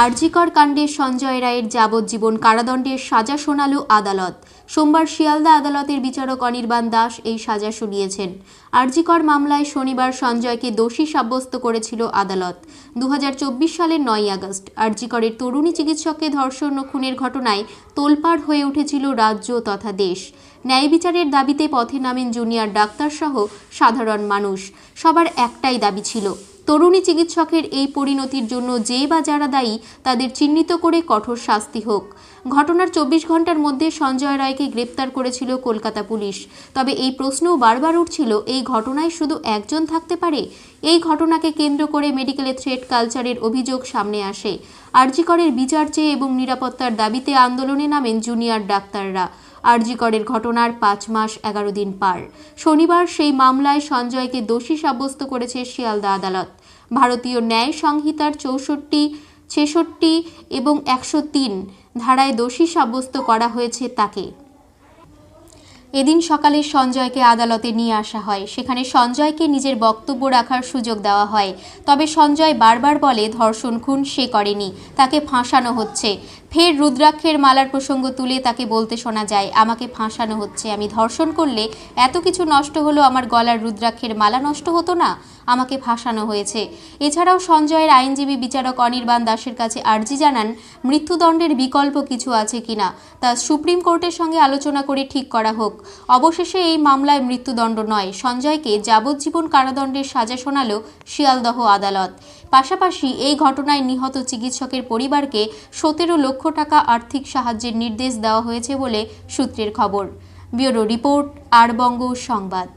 আরজিকর কাণ্ডে সঞ্জয় রায়ের যাবজ্জীবন কারাদণ্ডের সাজা শোনালো আদালত। সোমবার শিয়ালদা আদালতের বিচারক অনির্বাণ দাস এই সাজা শুনিয়েছেন। আরজিকর মামলায় শনিবার সঞ্জয়কে দোষী সাব্যস্ত করেছিল আদালত। দু হাজার চব্বিশ সালের নয় আগস্ট আরজিকরের তরুণী চিকিৎসককে ধর্ষণ ও খুনের ঘটনায় তোলপাড় হয়ে উঠেছিল রাজ্য তথা দেশ। ন্যায় বিচারের দাবিতে পথে নামেন জুনিয়র ডাক্তারসহ সাধারণ মানুষ। সবার একটাই দাবি ছিল তরুণী চিকিৎসকের এই পরিণতির জন্য যে বা যারা দায়ী, তাদের চিহ্নিত করে কঠোর শাস্তি হোক। ঘটনার চব্বিশ ঘণ্টার মধ্যে সঞ্জয় রায়কে গ্রেপ্তার করেছিল কলকাতা পুলিশ। তবে এই প্রশ্নও বারবার উঠছিল, এই ঘটনায় শুধু একজন থাকতে পারে? এই ঘটনাকে কেন্দ্র করে মেডিকেলে থ্রেট কালচারের অভিযোগ সামনে আসে। আরজিকরের বিচার চেয়ে এবং নিরাপত্তার দাবিতে আন্দোলনে নামেন জুনিয়র ডাক্তাররা। আরজিকরের ঘটনার পাঁচ মাস এগারো দিন পার। শনিবার সেই মামলায় সঞ্জয়কে দোষী সাব্যস্ত করেছে শিয়ালদা আদালত। ভারতীয় ন্যায় সংহিতার চৌষট্টি, ছেষট্টি এবং একশো তিন ধারায় দোষী সাব্যস্ত করা হয়েছে তাকে। এদিন সকালে সঞ্জয়কে আদালতে নিয়ে আসা হয়। সেখানে সঞ্জয়কে নিজের বক্তব্য রাখার সুযোগ দেওয়া হয়। তবে সঞ্জয় বারবার বলে, ধর্ষণ খুন সে করেনি। তাকে ফাঁসানো হচ্ছে। ফের রুদ্রাক্ষের মালার প্রসঙ্গ তুলে তাকে বলতে শোনা যায়, আমাকে ফাঁসানো হচ্ছে, আমি ধর্ষণ করলে এত কিছু নষ্ট হলো, আমার গলার রুদ্রাক্ষের মালা নষ্ট হতো না, আমাকে ফাঁসানো হয়েছে। এছাড়াও সঞ্জয়ের আইনজীবী বিচারক অনির্বাণ দাসের কাছে আর্জি জানান, মৃত্যুদণ্ডের বিকল্প কিছু আছে কিনা তা সুপ্রিম কোর্টের সঙ্গে আলোচনা করে ঠিক করা হোক। অবশেষে এই মামলায় মৃত্যুদণ্ড নয়, সঞ্জয়কে যাবজ্জীবন কারাদণ্ডের সাজা শোনালো শিয়ালদহ আদালত। পাশাপাশি এই ঘটনায় নিহত চিকিৎসকের পরিবারকে সতেরো লক্ষ টাকা আর্থিক সাহায্যের নির্দেশ দেওয়া হয়েছে বলে সূত্রের খবর। ব্যুরো রিপোর্ট আর বঙ্গ সংবাদ।